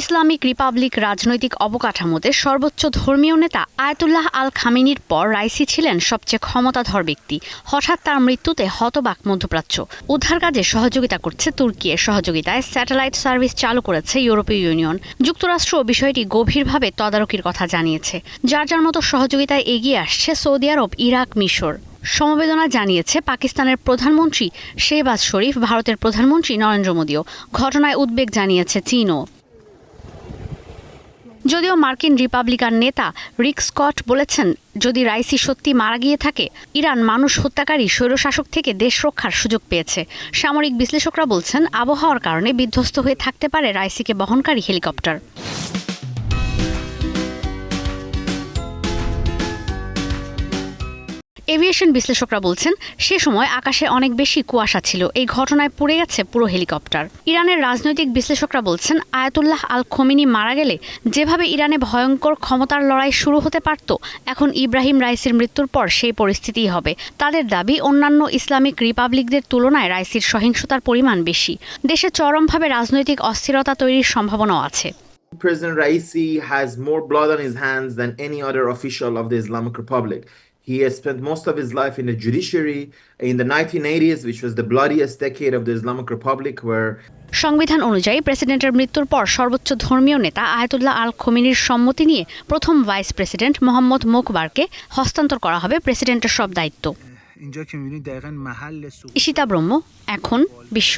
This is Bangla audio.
ইসলামিক রিপাবলিক রাজনৈতিক অবকাঠামোতে সর্বোচ্চ ধর্মীয় নেতা আয়তুল্লাহ আল খামিনির পর রাইসি ছিলেন সবচেয়ে ক্ষমতাধর ব্যক্তি। হঠাৎ তার মৃত্যুতে হতবাক মধ্যপ্রাচ্য। উদ্ধার কাজে সহযোগিতা করছে তুর্কি এর সহযোগিতায় স্যাটেলাইট সার্ভিস চালু করেছে ইউরোপীয় ইউনিয়ন। যুক্তরাষ্ট্র বিষয়টি গভীরভাবে তদারকির কথা জানিয়েছে। যার যার মতো সহযোগিতায় এগিয়ে আসছে সৌদি আরব, ইরাক, মিশর। সমবেদনা জানিয়েছে পাকিস্তানের প্রধানমন্ত্রী শেহবাজ শরীফ, ভারতের প্রধানমন্ত্রী নরেন্দ্র মোদীও। ঘটনায় উদ্বেগ জানিয়েছে চীনও। যদিও মার্কিন রিপাবলিকান নেতা রিক স্কট বলেছেন, যদি রাইসি সত্যি মারা গিয়ে থাকে, ইরান মানুষ হত্যাকারী স্বৈরশাসক থেকে দেশ রক্ষার সুযোগ পেয়েছে। সামরিক বিশ্লেষকরা বলছেন, আবহাওয়ার কারণে বিধ্বস্ত হয়ে থাকতে পারে রাইসিকে বহনকারী হেলিকপ্টার। এভিয়েশন বিশ্লেষকরা বলছেন, সে সময় আকাশে অনেক বেশি কুয়াশা ছিল। এই ঘটনায় পুড়ে গেছে পুরো হেলিকপ্টার। ইরানের রাজনৈতিক বিশ্লেষকরা বলছেন, আয়াতুল্লাহ আল খোমিনি মারা গেলে যেভাবে ইরানে ভয়ঙ্কর ক্ষমতার লড়াই শুরু হতে পারত, এখন ইব্রাহিম রাইসির মৃত্যুর পর সেই পরিস্থিতিই হবে। তাদের দাবি, অন্যান্য ইসলামিক রিপাবলিকদের তুলনায় রাইসির সহিংসতার পরিমাণ বেশি। দেশে চরমভাবে রাজনৈতিক অস্থিরতা তৈরির সম্ভাবনাও আছে। President Raisi has more blood on his hands than any other official of the Islamic Republic. He has spent most of his life in the judiciary in the 1980s, which was the bloodiest decade of the Islamic Republic, where সংবিধান অনুযায়ী প্রেসিডেন্টের মৃত্যুর পর সর্বোচ্চ ধর্মীয় নেতা আয়াতুল্লাহ আল খমিনির সম্মতি নিয়ে প্রথম ভাইস প্রেসিডেন্ট মোহাম্মদ মোকবারকে হস্তান্তর করা হবে প্রেসিডেন্টের সব দায়িত্ব। ইশিতা ব্রহ্ম এখন বিশ্ব